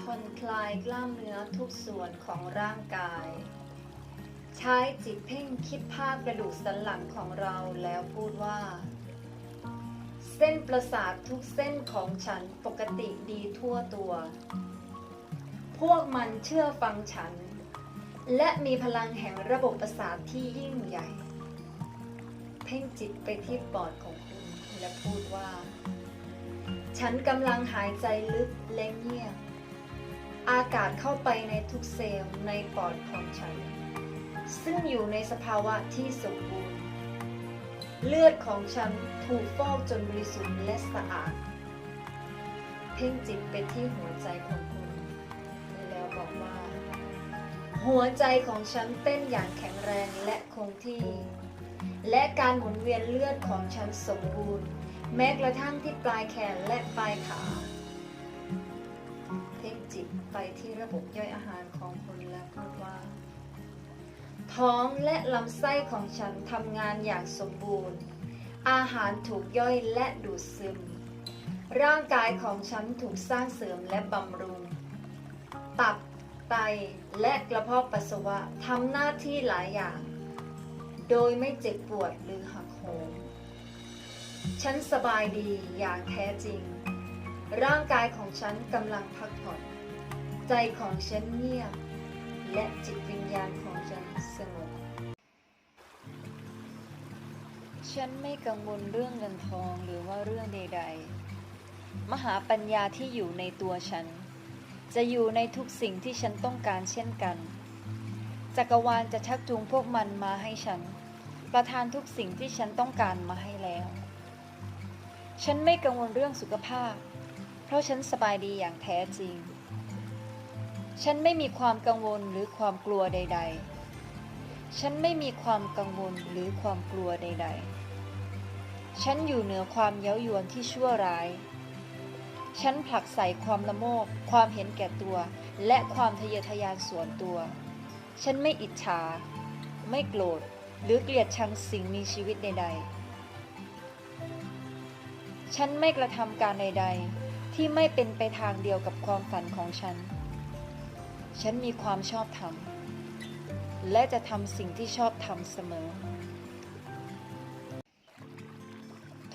ผ่อนคลายกล้ามเนื้อทุกส่วนของร่างกาย ใช้จิตเพ่งคิดภาพกระดูกสันหลังของเราแล้วพูดว่า เส้นประสาททุกเส้นของฉันปกติดีทั่วตัว พวกมันเชื่อฟังฉัน และมีพลังแห่งระบบประสาทที่ยิ่งใหญ่ เพ่งจิตไปที่ปอดของคุณและพูดว่า ฉันกำลังหายใจลึกและเงียบ อากาศเข้าไปในทุกเซลล์ในปอดของฉัน ซึ่งอยู่ในสภาวะที่สมบูรณ์ เลือดของฉันถูกฟอกจนบริสุทธิ์และสะอาด เพ่งจิตไปที่หัวใจของคุณ แล้วบอกว่า หัวใจของฉันเต้นอย่างแข็งแรงและคงที่ และการหมุนเวียนเลือดของฉันสมบูรณ์ แม้กระทั่งที่ปลายแขนและปลายขา ไปที่ระบบย่อยอาหารของคุณและพูดว่า ท้องและลำไส้ของฉันทำงานอย่างสมบูรณ์ อาหารถูกย่อยและดูดซึม ร่างกายของฉันถูกสร้างเสริมและบำรุง ตับ ไต และกระเพาะปัสสาวะทำหน้าที่หลายอย่าง โดยไม่เจ็บปวดหรือหักโหมฉันสบายดีอย่างแท้จริง ร่างกายของฉันกำลังพักผ่อน ใจของฉันเงียบ และจิตวิญญาณของฉันสงบ ฉันไม่กังวลเรื่องเงินทองหรือว่าเรื่องใด ๆ มหาปัญญาที่อยู่ในตัวฉัน จะอยู่ในทุกสิ่งที่ฉันต้องการเช่นกัน จักรวาลจะชักจูงพวกมันมาให้ฉัน ประทานทุกสิ่งที่ฉันต้องการมาให้แล้ว ฉันไม่กังวลเรื่องสุขภาพ เพราะฉันสบายดีอย่างแท้จริง ฉันไม่มีความกังวลหรือความกลัวใด ๆ ฉันไม่มีความกังวลหรือความกลัวใด ๆ ฉันอยู่เหนือความเย้ายวนที่ชั่วร้าย ฉันผลักใส่ความละโมบความเห็นแก่ตัว และความทะเยอทะยานส่วนตัว ฉันไม่อิจฉา ไม่โกรธ หรือเกลียดชังสิ่งมีชีวิตใด ๆ ฉันไม่กระทำการใด ๆ ที่ไม่เป็นไปทางเดียวกับความฝันของฉัน ฉันมีความชอบธรรม และจะทำสิ่งที่ชอบทำเสมอ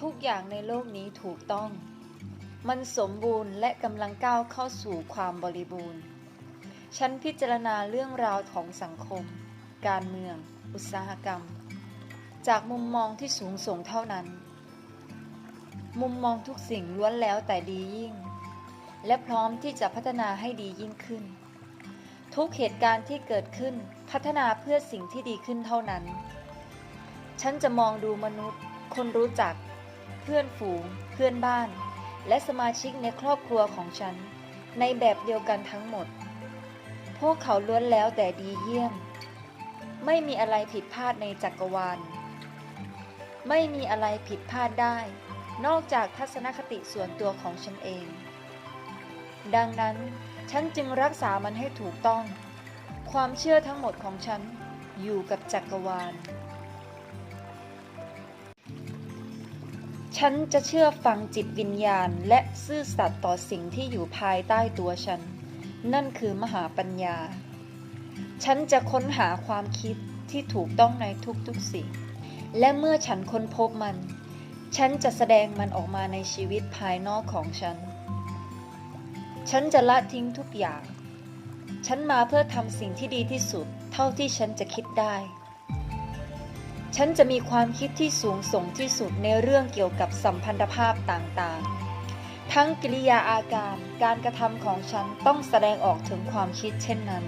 ทุกอย่างในโลกนี้ถูกต้อง มันสมบูรณ์และกำลังก้าวเข้าสู่ความบริบูรณ์ ฉันพิจารณาเรื่องราวของสังคม การเมือง อุตสาหกรรม จากมุมมองที่สูงส่งเท่านั้น มุมมองทุกสิ่งล้วนแล้วแต่ดียิ่ง และพร้อมที่จะพัฒนาให้ดียิ่งขึ้น ทุกเหตุการณ์ที่เกิดขึ้นพัฒนาเพื่อสิ่งที่ดีขึ้นเท่านั้น ฉันจะมองดูมนุษย์ คนรู้จัก เพื่อนฝูง เพื่อนบ้าน และสมาชิกในครอบครัวของฉัน ในแบบเดียวกันทั้งหมด พวกเขาล้วนแล้วแต่ดีเยี่ยม ไม่มีอะไรผิดพลาดในจักรวาล ไม่มีอะไรผิดพลาดได้ นอกจากทัศนคติส่วนตัวของฉันเอง ดังนั้น ฉันจึงรักษามันให้ถูกต้อง ความเชื่อทั้งหมดของฉันอยู่กับจักรวาล ฉันจะเชื่อฟังจิตวิญญาณและซื่อสัตย์ต่อสิ่งที่อยู่ภายใต้ตัวฉัน นั่นคือมหาปัญญา ฉันจะค้นหาความคิดที่ถูกต้องในทุกๆสิ่ง และเมื่อฉันค้นพบมัน ฉันจะแสดงมันออกมาในชีวิตภายนอกของฉัน ฉันจะละทิ้งทุกอย่าง ฉันมาเพื่อทำสิ่งที่ดีที่สุด เท่าที่ฉันจะคิดได้ ฉันจะมีความคิดที่สูงส่งที่สุดในเรื่องเกี่ยวกับสัมพันธภาพต่างๆ ทั้งกิริยาอาการ การกระทำของฉันต้องแสดงออกถึงความคิดเช่นนั้น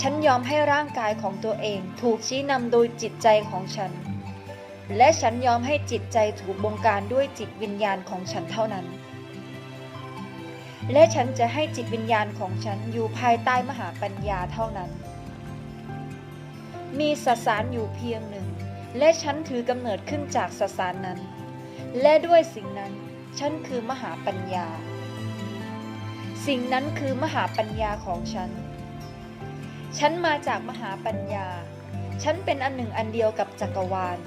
ฉันยอมให้ร่างกายของตัวเองถูกชี้นำโดยจิตใจของฉัน และฉันยอมให้จิตใจถูกบงการด้วยจิตวิญญาณของฉันเท่านั้น และฉันจะให้จิตวิญญาณของฉันอยู่ภายใต้มหาปัญญาเท่านั้น มีสสารอยู่เพียงหนึ่ง และฉันถือกำเนิดขึ้นจากสสารนั้น และด้วยสิ่งนั้นฉันคือมหาปัญญา สิ่งนั้นคือมหาปัญญาของฉัน ฉันมาจากมหาปัญญา ฉันเป็นอันหนึ่งอันเดียวกับจักรวาล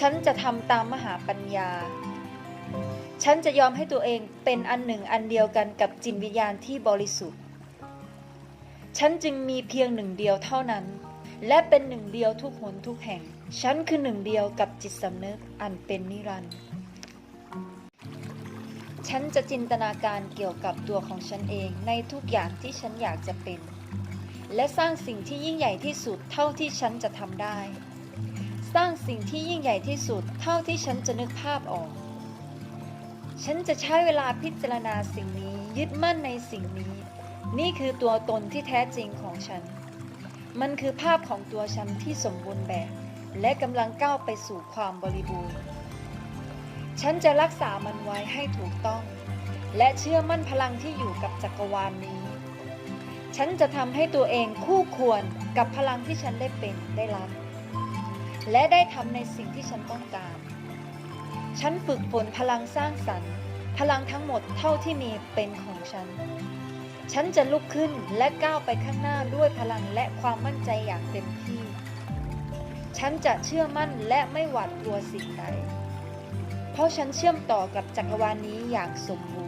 ฉันจะทำตามมหาปัญญา ฉันจะยอมให้ตัวเองเป็นอันหนึ่งอันเดียวกันกับจิตวิญญาณที่บริสุทธิ์ ฉันจึงมีเพียงหนึ่งเดียวเท่านั้น และเป็นหนึ่งเดียวทุกหนทุกแห่ง ฉันคือหนึ่งเดียวกับจิตสำนึกอันเป็นนิรันดร์ฉันจะจินตนาการเกี่ยวกับตัวของฉันเองในทุกอย่างที่ฉันอยากจะเป็น และสร้างสิ่งที่ยิ่งใหญ่ที่สุดเท่าที่ฉันจะทำได้ สร้างสิ่งที่ยิ่งใหญ่ที่สุดเท่าที่ฉันจะนึกภาพออก ฉันจะใช้เวลาพิจารณาสิ่งนี้ยึดมั่นในสิ่งนี้ นี่คือตัวตนที่แท้จริงของฉัน มันคือภาพของตัวฉันที่สมบูรณ์แบบ และกำลังก้าวไปสู่ความบริบูรณ์ ฉันจะรักษามันไว้ให้ถูกต้อง และเชื่อมั่นพลังที่อยู่กับจักรวาลนนี้ ฉันจะทำให้ตัวเองคู่ควรกับพลังที่ฉันได้เป็นได้รับ และได้ทำในสิ่งที่ฉันต้องการ ฉันฝึกฝนพลังสร้างสรรค์ พลังทั้งหมดเท่าที่มีเป็นของฉัน ฉันจะลุกขึ้นและก้าวไปข้างหน้าด้วยพลังและความมั่นใจอย่างเต็มที่ ฉันจะเชื่อมั่นและไม่หวาดกลัวสิ่งใด เพราะฉันเชื่อมต่อกับจักรวาลนี้อย่างสมบูรณ์